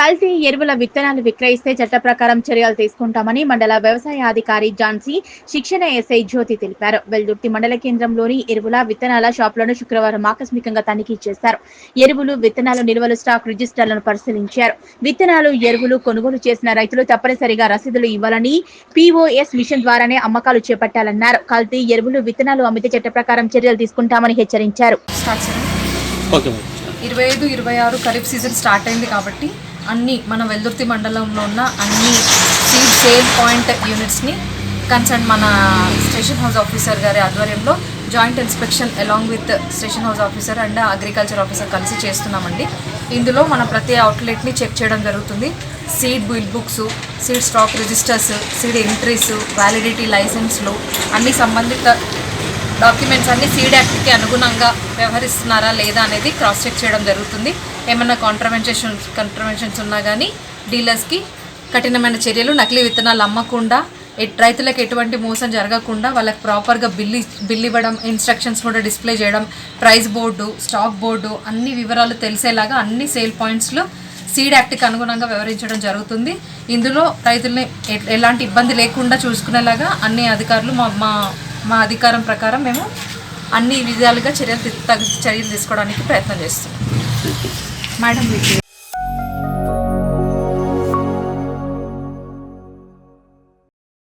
కల్తీ ఎరువుల విత్తనాలు విక్రయిస్తే చట్ట ప్రకారం చర్యలు తీసుకుంటామని మండల వ్యవసాయ అధికారి ఝాన్సీ శిక్షణ ఎస్ఐ జ్యోతి తెలిపారు. వెల్దుర్తి మండల కేంద్రంలోని ఎరువుల విత్తనాల షాపులను శుక్రవారం ఆకస్మికంగా తనిఖీ చేశారు. ఎరువులు విత్తనాలు నిల్వలు స్టాక్ రిజిస్టర్లను పరిశీలించారు. విత్తనాలు ఎరువులు కొనుగోలు చేసిన రైతులు తప్పనిసరిగా రసీదులు ఇవ్వాలని పీఓఎస్ మిషన్ ద్వారానే అమ్మకాలు చేపట్టాలన్నారు. కల్తీ ఎరువులు విత్తనాలు అమ్మితే చట్ట ప్రకారం చర్యలు తీసుకుంటామని హెచ్చరించారు. ఇరవై ఐదు ఇరవై ఆరు ఖరీఫ్ సీజన్ స్టార్ట్ అయింది కాబట్టి అన్ని మన వెల్దుర్తి మండలంలో ఉన్న అన్ని సీడ్ సేల్ పాయింట్ యూనిట్స్ని కన్సర్న్ మన స్టేషన్ హౌస్ ఆఫీసర్ గారి ఆధ్వర్యంలో joint inspection along with station house officer and agriculture officer కలిసి చేస్తున్నామండి. ఇందులో మన ప్రతి అవుట్లెట్ని చెక్ చేయడం జరుగుతుంది. Seed bill books seed stock registers seed entries validity లైసెన్స్లు అన్ని సంబంధిత డాక్యుమెంట్స్ అన్ని సీడ్ యాక్ట్కి అనుగుణంగా వ్యవహరిస్తున్నారా లేదా అనేది క్రాస్ చెక్ చేయడం జరుగుతుంది. ఏమైనా కాంట్రవెన్షన్స్ కాంట్రవెన్షన్స్ ఉన్నా కానీ డీలర్స్కి కఠినమైన చర్యలు నకిలీ విత్తనాలు అమ్మకుండా రైతులకు ఎటువంటి మోసం జరగకుండా వాళ్ళకి ప్రాపర్గా బిల్లు బిల్ ఇవ్వడం ఇన్స్ట్రక్షన్స్ కూడా డిస్ప్లే చేయడం ప్రైస్ బోర్డు స్టాక్ బోర్డు అన్ని వివరాలు తెలిసేలాగా అన్ని సేల్ పాయింట్స్లో సీడ్ యాక్ట్కి అనుగుణంగా వివరించడం జరుగుతుంది. ఇందులో రైతుల్ని ఎ- ఎలాంటి ఇబ్బంది లేకుండా చూసుకునేలాగా అన్ని అధికారులు మా మా మా అధికారం ప్రకారం మేము అన్ని విధాలుగా చర్యలు చర్యలు తీసుకోవడానికి ప్రయత్నం చేస్తున్నాం. మేడం